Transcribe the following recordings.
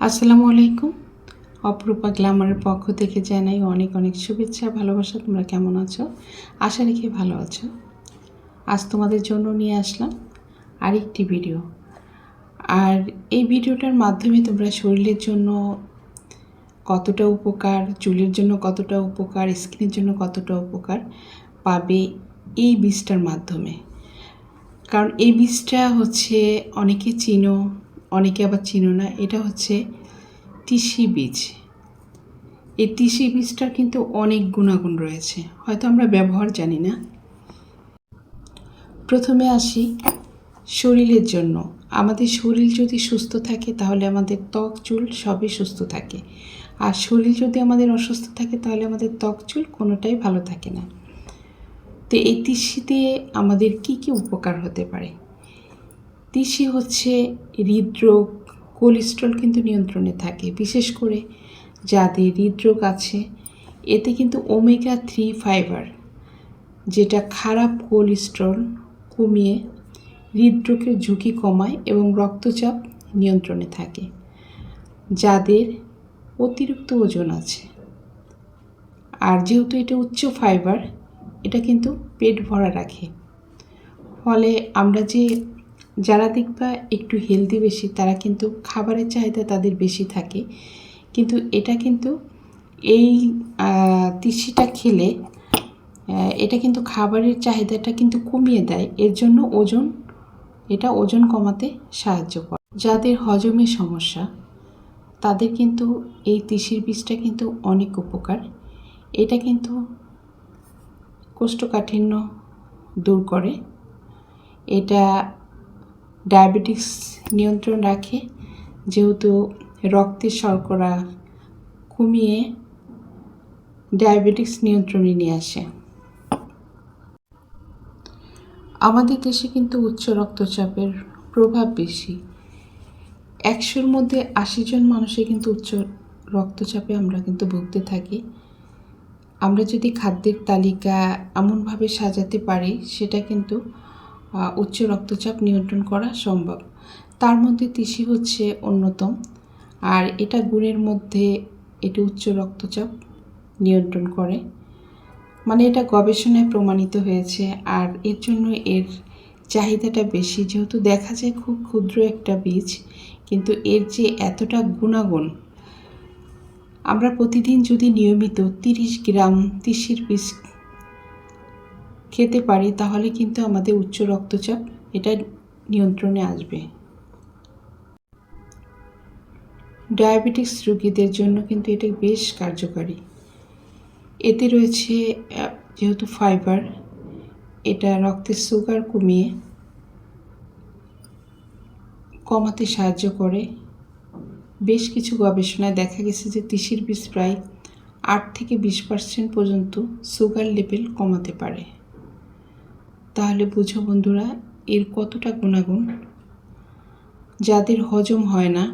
আসসালামু আলাইকুম। অপরূপা গ্ল্যামারের পক্ষ থেকে জানাই অনেক অনেক শুভেচ্ছা, ভালোবাসা। তোমরা কেমন আছো? আশা রেখে ভালো আছো। আজ তোমাদের জন্য নিয়ে আসলাম আরেকটি ভিডিও। আর এই ভিডিওটার মাধ্যমে তোমরা শরীরের জন্য কতটা উপকার, চুলের জন্য কতটা উপকার, স্কিনের জন্য কতটা উপকার পাবে এই বীজটার মাধ্যমে। কারণ এই বীজটা হচ্ছে অনেকে চিনো অনেকে আবার চিনো না, এটা হচ্ছে তিসি বীজ। এই তিসি বীজটার কিন্তু অনেক গুণাগুণ রয়েছে, হয়তো আমরা ব্যবহার জানি না। প্রথমে আসি শরীরের জন্য। আমাদের শরীর যদি সুস্থ থাকে, তাহলে আমাদের ত্বক, চুল সবই সুস্থ থাকে। আর শরীর যদি আমাদের অসুস্থ থাকে, তাহলে আমাদের ত্বক, চুল কোনোটাই ভালো থাকে না। তো এই তিসিতে আমাদের কি কি উপকার হতে পারে? তিসি হচ্ছে হৃদরোগ, কোলেস্ট্রল কিন্তু নিয়ন্ত্রণে থাকে। বিশেষ করে যাদের হৃদরোগ আছে, এতে কিন্তু ওমেগা থ্রি ফাইবার, যেটা খারাপ কোলেস্ট্রল কমিয়ে হৃদরোগের ঝুঁকি কমায় এবং রক্তচাপ নিয়ন্ত্রণে থাকে। যাদের অতিরিক্ত ওজন আছে। আর যেহেতু এটা উচ্চ ফাইবার, এটা কিন্তু পেট ভরা রাখে। ফলে আমরা যে যারা দেখবা একটু হেলদি বেশি, তারা কিন্তু খাবারের চাহিদা তাদের বেশি থাকে। কিন্তু এটা কিন্তু এই তিসিটা খেলে এটা কিন্তু খাবারের চাহিদাটা কিন্তু কমিয়ে দেয়। এর জন্য ওজন, এটা ওজন কমাতে সাহায্য করে। যাদের হজমের সমস্যা, তাদের কিন্তু এই তিসির বীজটা কিন্তু অনেক উপকার। এটা কিন্তু কোষ্ঠকাঠিন্য দূর করে। এটা ডায়াবেটিস নিয়ন্ত্রণ রাখে, যেহেতু রক্তের শর্করা কমিয়ে ডায়াবেটিস নিয়ন্ত্রণে নিয়ে আসে। আমাদের দেশে কিন্তু উচ্চ রক্তচাপের প্রভাব বেশি। একশোর মধ্যে আশি জন মানুষের কিন্তু উচ্চ রক্তচাপে আমরা কিন্তু ভুগতে থাকি। আমরা যদি খাদ্যের তালিকা এমনভাবে সাজাতে পারি, সেটা কিন্তু উচ্চ রক্তচাপ নিয়ন্ত্রণ করা সম্ভব। তার মধ্যে তিসি হচ্ছে অন্যতম, আর এটা গুণের মধ্যে এটি উচ্চ রক্তচাপ নিয়ন্ত্রণ করে। মানে এটা গবেষণায় প্রমাণিত হয়েছে, আর এর জন্য এর চাহিদাটা বেশি। যেহেতু দেখা যায় খুব ক্ষুদ্র একটা বীজ, কিন্তু এর যে এতটা গুণাগুণ, আমরা প্রতিদিন যদি নিয়মিত তিরিশ গ্রাম তিসির বীজ খেতে পারি, তাহলে কিন্তু আমাদের উচ্চ রক্তচাপ এটা নিয়ন্ত্রণে আসবে। ডায়াবেটিক্স রোগীদের জন্য কিন্তু এটা বেশ কার্যকারী। এতে রয়েছে যেহেতু ফাইবার, এটা রক্তের সুগার কমিয়ে কমাতে সাহায্য করে। বেশ কিছু গবেষণায় দেখা গেছে যে তিসির বীজ প্রায় আট থেকে বিশ পার্সেন্ট পর্যন্ত সুগার লেভেল কমাতে পারে। তাহলে বুঝো বন্ধুরা, এর কতটা গুণাগুণ? যাদের হজম হয় না,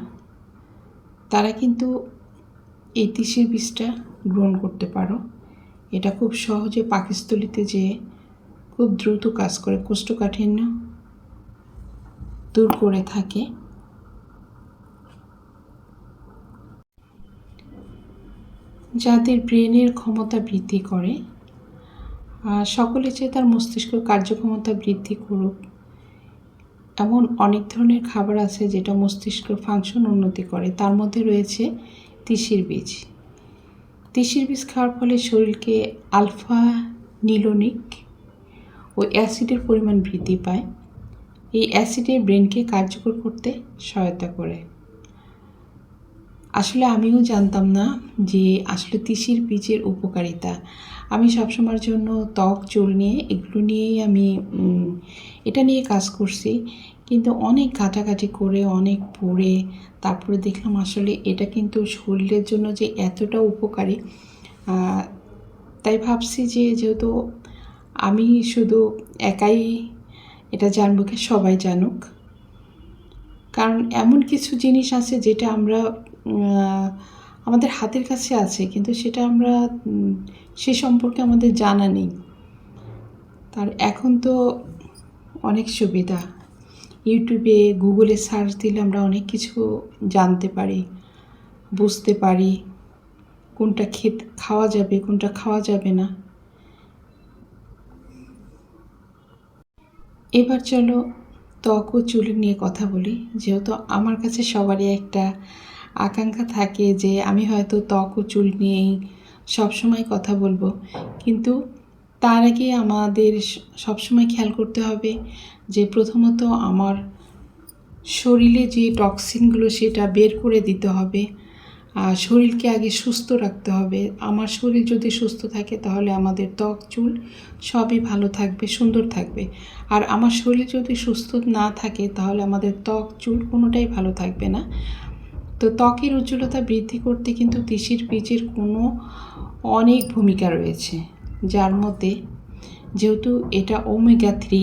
তারা কিন্তু এই তিসির বীজটা গ্রহণ করতে পারো। এটা খুব সহজে পাকিস্তলিতে যেয়ে খুব দ্রুত কাজ করে, কোষ্ঠকাঠিন্য দূর করে থাকে। যাদের ব্রেনের ক্ষমতা বৃদ্ধি করে সকলে চেয়ে তার মস্তিষ্ক কার্যক্ষমতা বৃদ্ধি করুক, এমন অনেক ধরনের খাবার আছে যেটা মস্তিষ্ক ফাংশন উন্নতি করে। তার মধ্যে রয়েছে তিসির বীজ। তিসির বীজ খাওয়ার ফলে শরীরকে আলফা নিলোনিক ও অ্যাসিডের পরিমাণ বৃদ্ধি পায়। এই অ্যাসিডের ব্রেনকে কার্যকর করতে সহায়তা করে। আসলে আমিও জানতাম না যে আসলে তিসির বীজের উপকারিতা। আমি সবসময়ের জন্য ত্বক, চুল নিয়ে এগুলো নিয়েই আমি এটা নিয়ে কাজ করছি। কিন্তু অনেক ঘাটাঘাটি করে, অনেক পড়ে, তারপরে দেখলাম আসলে এটা কিন্তু শরীরের জন্য যে এতটা উপকারী তাই ভাবছি যে যেহেতু আমি শুধু একাই এটা জানব কি সবাই জানুক। কারণ এমন কিছু জিনিস আছে যেটা আমরা আমাদের হাতের কাছে আছে, কিন্তু সেটা আমরা সে সম্পর্কে আমাদের জানা নেই। তার এখন তো অনেক সুবিধা। ইউটিউবে, গুগলে সার্চ দিলে আমরা অনেক কিছু জানতে পারি, বুঝতে পারি, কোনটা খেত, খাওয়া যাবে, কোনটা খাওয়া যাবে না। এবার চলো ত্বক ও চুল নিয়ে কথা বলি। যেহেতু আমার কাছে সবারই একটা আকাঙ্ক্ষা থাকে যে আমি হয়তো ত্বক ও চুল নিয়েই সবসময় কথা বলব। কিন্তু তার আগে আমাদের সবসময় খেয়াল করতে হবে যে প্রথমত আমার শরীরে যে টক্সিনগুলো সেটা বের করে দিতে হবে। আর শরীরকে আগে সুস্থ রাখতে হবে। আমার শরীর যদি সুস্থ থাকে তাহলে আমাদের ত্বক, চুল সবই ভালো থাকবে, সুন্দর থাকবে। আর আমার শরীর যদি সুস্থ না থাকে তাহলে আমাদের ত্বক, চুল কোনোটাই ভালো থাকবে না। তো ত্বকের উজ্জ্বলতা বৃদ্ধি করতে কিন্তু তিসির বীজের কোনো অনেক ভূমিকা রয়েছে। যার মধ্যে যেহেতু এটা ওমেগা থ্রি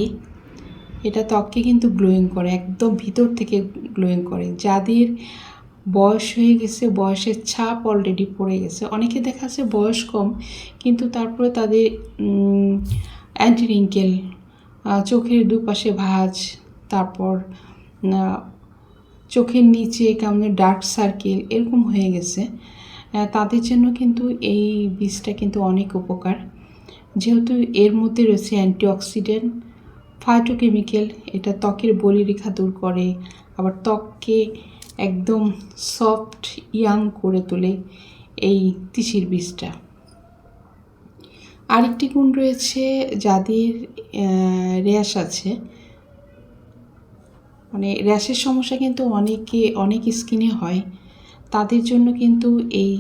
এটা ত্বককে কিন্তু গ্লোয়িং করে, একদম ভিতর থেকে গ্লোয়িং করে। যাদের বয়স হয়ে গেছে, বয়সের ছাপ অলরেডি পড়ে গেছে, অনেকে দেখা যাচ্ছে বয়স কম, কিন্তু তারপরে তাদের অ্যান্টি রিঙ্কেল চোখের দুপাশে ভাঁজ, তারপর চোখের নিচে কেমন ডার্ক সার্কেল এরকম হয়ে গেছে। তাদের জন্য কিন্তু এই বীজটা কিন্তু অনেক উপকার। যেহেতু এর মধ্যে রয়েছে অ্যান্টিঅক্সিডেন্ট ফাইটোকেমিক্যাল এটা ত্বকের বলিরেখা দূর করে, আবার ত্বককে একদম সফট ইয়াং করে তোলে এই তিসির বীজটা। আরেকটি গুণ রয়েছে যাদের র্যাশ আছে মানে র্যাশের সমস্যা কিন্তু অনেকে, অনেক স্কিনে হয়। তাদের জন্য কিন্তু এই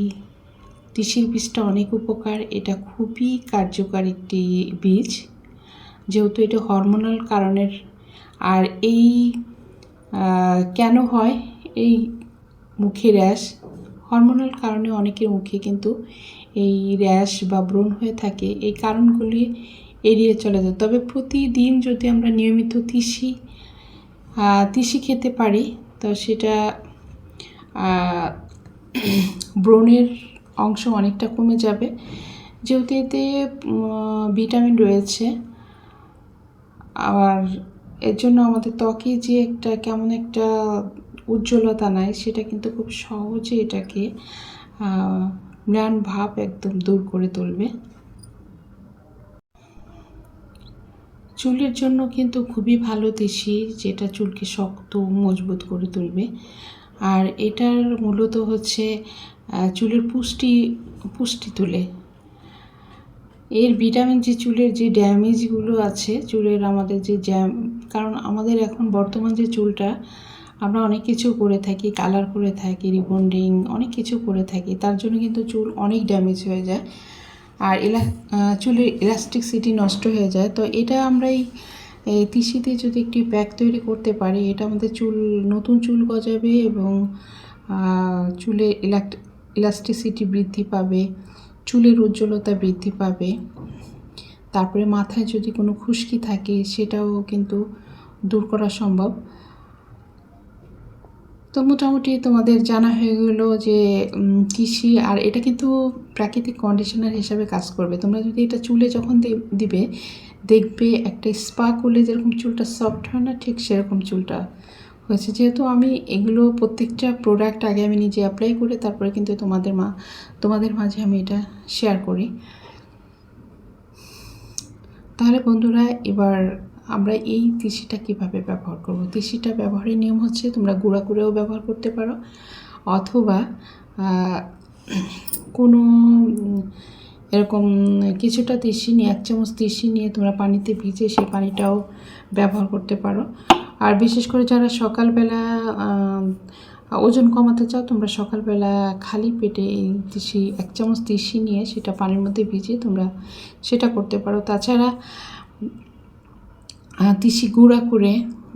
তিসির বীজটা অনেক উপকার। এটা খুবই কার্যকর একটি বীজ। যেহেতু এটা হরমোনাল কারণের। আর এই কেন হয়? এই মুখে র্যাশ। হরমোনাল কারণে অনেকের মুখে কিন্তু এই র্যাশ বা ব্রণ হয়ে থাকে। এই কারণগুলি এড়িয়ে চলে যায়। তবে প্রতিদিন যদি আমরা নিয়মিত তিসি তিসি খেতে পারি, তো সেটা ব্রণের অংশ অনেকটা কমে যাবে। যেহেতু এতে ভিটামিন রয়েছে, আর এর জন্য আমাদের ত্বকে যে একটা কেমন একটা উজ্জ্বলতা নাই, সেটা কিন্তু খুব সহজে এটাকে ম্লান ভাব একদম দূর করে তুলবে। চুলের জন্য কিন্তু খুবই ভালো দেশি, যেটা চুলকে শক্ত, মজবুত করে তুলবে। আর এটার মূলত হচ্ছে চুলের পুষ্টি পুষ্টি তুলে। এর ভিটামিন যে চুলের যে ড্যামেজগুলো আছে, চুলের আমাদের যে জ্যাম কারণ আমাদের এখন বর্তমান যে চুলটা, আমরা অনেক কিছু করে থাকি কালার করে থাকি রিবন্ডিং অনেক কিছু করে থাকি, তার জন্য কিন্তু চুল অনেক ড্যামেজ হয়ে যায়। আর এলা চুলের ইলাস্টিকসিটি নষ্ট হয়ে যায়। তো এটা আমরা এই তিসিতে যদি একটি ব্যাগ তৈরি করতে পারি এটা আমাদের চুল নতুন চুল গজাবে এবং আহ, চুলে ইলাক্ট ইলাস্টিসিটি বৃদ্ধি পাবে চুলের উজ্জ্বলতা বৃদ্ধি পাবে। তারপরে মাথায় যদি কোনো খুশকি থাকে সেটাও কিন্তু দূর করা সম্ভব। তো মোটামুটি তোমাদের জানা হয়ে গেলো যে কৃষি আর এটা কিন্তু প্রাকৃতিক কন্ডিশনার হিসাবে কাজ করবে। তোমরা যদি এটা চুলে যখন দিবে, দেখবে একটা স্পা করলে যেরকম চুলটা সফট হয় না, ঠিক সেরকম চুলটা হয়েছে। যেহেতু আমি এগুলো প্রত্যেকটা প্রোডাক্ট আগে আমি নিজে অ্যাপ্লাই করে তারপরে কিন্তু তোমাদের মা, তোমাদের মাঝে আমি এটা শেয়ার করি। তাহলে বন্ধুরা, এবার আমরা এই তিসিটা কীভাবে ব্যবহার করব? তিসিটা ব্যবহারের নিয়ম হচ্ছে তোমরা গুঁড়া করেও ব্যবহার করতে পারো। অথবা কোনো এরকম কিছুটা তিসি নিয়ে, এক চামচ তিসি নিয়ে তোমরা পানিতে ভিজে সেই পানিটাও ব্যবহার করতে পারো। আর বিশেষ করে যারা সকালবেলা ওজন কমাতে চাও, তোমরা সকালবেলা খালি পেটে এই তিসি, এক চামচ তিসি নিয়ে সেটা পানির মধ্যে ভিজিয়ে তোমরা সেটা করতে পারো। তাছাড়া তিসি গুঁড়া করে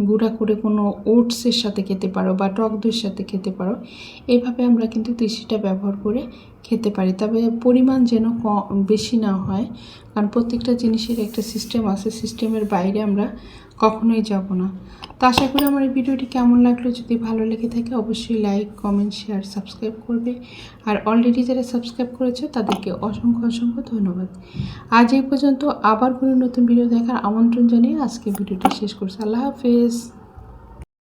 গুঁড়া করে কোনো ওটসের সাথে খেতে পারো বা টক দইয়ের সাথে খেতে পারো। এভাবে আমরা কিন্তু তিসিটা ব্যবহার করে খেতে পারি। তবে পরিমাণ যেন বেশি না হয়। কারণ প্রত্যেকটা জিনিসের একটা সিস্টেম আছে। সিস্টেমের বাইরে আমরা কখনোই যাব না। তো আশা করি আমার এই ভিডিওটি কেমন লাগল, যদি ভালো লেগে থাকে অবশ্যই লাইক কমেন্ট শেয়ার সাবস্ক্রাইব করবে। আর অলরেডি যারা সাবস্ক্রাইব করেছে, তাদেরকে অসংখ্য অসংখ্য ধন্যবাদ। আজ এই পর্যন্ত আবার কোনো নতুন ভিডিও দেখার আমন্ত্রণ জানিয়ে আজকে ভিডিওটি শেষ করছি। আল্লাহ হাফেজ।